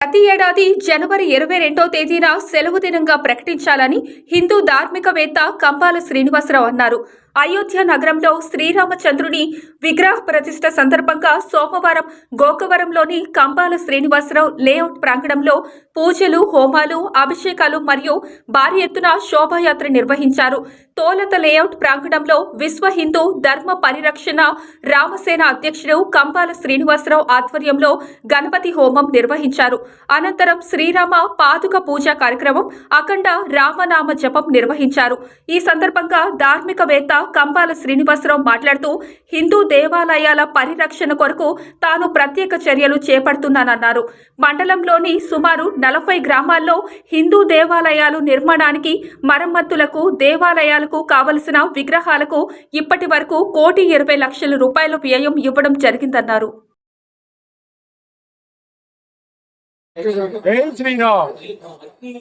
ప్రతి ఏడాది జనవరి ఇరవై రెండో తేదీన సెలవు దినంగా ప్రకటించాలని హిందూ ధార్మికవేత్త కంపాల శ్రీనివాసరావు అన్నారు. అయోధ్య నగరంలో శ్రీరామచంద్రుని విగ్రహ ప్రతిష్ట సందర్భంగా సోమవారం గోకవరంలోని కంపాల శ్రీనివాసరావు లేఅవుట్ ప్రాంగణంలో పూజలు హోమాలు అభిషేకాలు మరియు భారీ ఎత్తున శోభాయాత్ర నిర్వహించారు. తోలత లేఅవుట్ ప్రాంగణంలో విశ్వ హిందూ ధర్మ పరిరక్షణ రామసేన అధ్యక్షుడు కంపాల శ్రీనివాసరావు ఆధ్వర్యంలో గణపతి హోమం నిర్వహించారు. అనంతరం శ్రీరామ పాదుక పూజ కార్యక్రమం అఖండ రామనామ జపం నిర్వహించారు. ఈ సందర్భంగా ధార్మికవేత్త కంపాల శ్రీనివాసరావు మాట్లాడుతూ హిందూ దేవాలయాల పరిరక్షణ కొరకు తాను ప్రత్యేక చర్యలు చేపడుతున్నానన్నారు. మండలంలోని సుమారు నలభై గ్రామాల్లో హిందూ దేవాలయాలు నిర్మాణానికి మరమ్మతులకు దేవాలయాలకు కావలసిన విగ్రహాలకు ఇప్పటి వరకు కోటి ఇరవై లక్షల రూపాయల వ్యయం ఇవ్వడం జరిగిందన్నారు.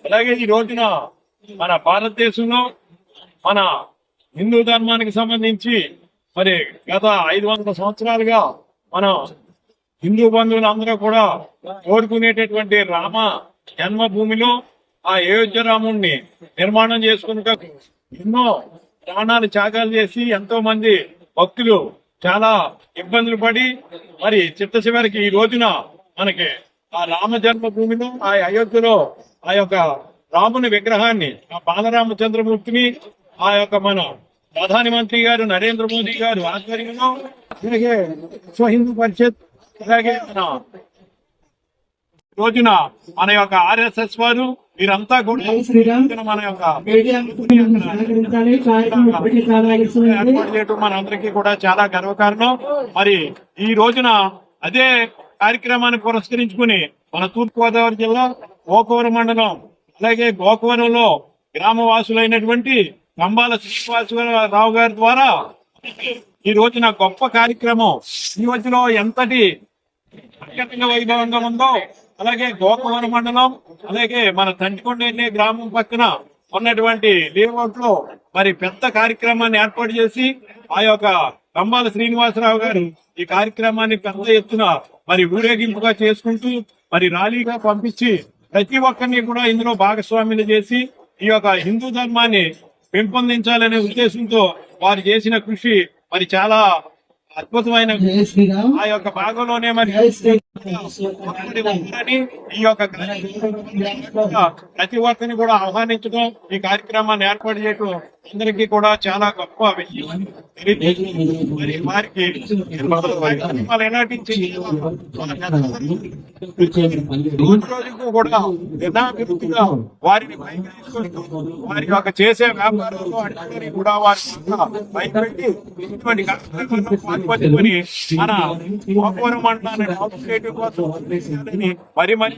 అలాగే ఈ రోజున మన భారతదేశంలో మన హిందూ ధర్మానికి సంబంధించి మరి గత ఐదు వందల సంవత్సరాలుగా మనం హిందూ బంధువులందరూ కూడా కోరుకునేటటువంటి రామ జన్మభూమిలో ఆ అయోధ్య రాముణ్ణి నిర్మాణం చేసుకున్న ఎన్నో ప్రాణాలు త్యాగాలు చేసి ఎంతో మంది భక్తులు చాలా ఇబ్బందులు పడి మరి చిట్ట చివరికి ఈ రోజున మనకి ఆ రామ జన్మభూమిలో ఆ అయోధ్యలో ఆ యొక్క రాముని విగ్రహాన్ని ఆ బాలరామచంద్రమూర్తిని ఆ యొక్క మన ప్రధాని మంత్రి గారు నరేంద్ర మోదీ గారు ఆధ్వర్యంలో అలాగే విశ్వ హిందూ పరిషత్ అలాగే మన రోజున మన యొక్క ఆర్ఎస్ఎస్ వారు వీరంతా కూడా మన యొక్క మనందరికీ కూడా చాలా గర్వకారణం. మరి ఈ రోజున అదే కార్యక్రమాన్ని పురస్కరించుకుని మన తూర్పు గోదావరి జిల్లా గోకవరం మండలం అలాగే గోకవరంలో గ్రామవాసులైనటువంటి కంబాల శ్రీనివాసరావు గారి ద్వారా ఈ రోజున గొప్ప కార్యక్రమం. ఈ మధ్యలో ఎంతటి అత్యంత వైభవంగా ఉందో అలాగే గోకవరం మండలం అలాగే మన తంటికొండ గ్రామం పక్కన ఉన్నటువంటి లేఅవుట్లో మరి పెద్ద కార్యక్రమాన్ని ఏర్పాటు చేసి ఆ యొక్క కంబాల శ్రీనివాసరావు గారు ఈ కార్యక్రమాన్ని పెద్ద ఎత్తున మరి ఊరేగింపుగా చేసుకుంటూ మరి ర్యాలీగా పంపించి ప్రతి ఒక్కరిని కూడా ఇందులో భాగస్వామ్యం చేసి ఈ యొక్క హిందూ ధర్మాన్ని పెంపొందించాలనే ఉద్దేశంతో వారు చేసిన కృషి మరి చాలా అద్భుతమైన ఆ యొక్క భాగంలోనే మరి ఈ యొక్క ప్రతి ఒక్కరిని కూడా ఆహ్వానించడం ఈ కార్యక్రమాన్ని ఏర్పాటు చేయడం అందరికీ కూడా చాలా గొప్ప విషయం. మరి వారికి కార్యక్రమాలు ఎలాంటి రోజు రోజుకు కూడా దినాభివృద్ధిగా వారిని వారి యొక్క చేసే వ్యాపారంలో కూడా వారి ఇటువంటి కార్యక్రమాల్లో పాల్పంచుకొని మన గోపురం మండలాన్ని డెవలప్ చేయడం కోసం మరి మరి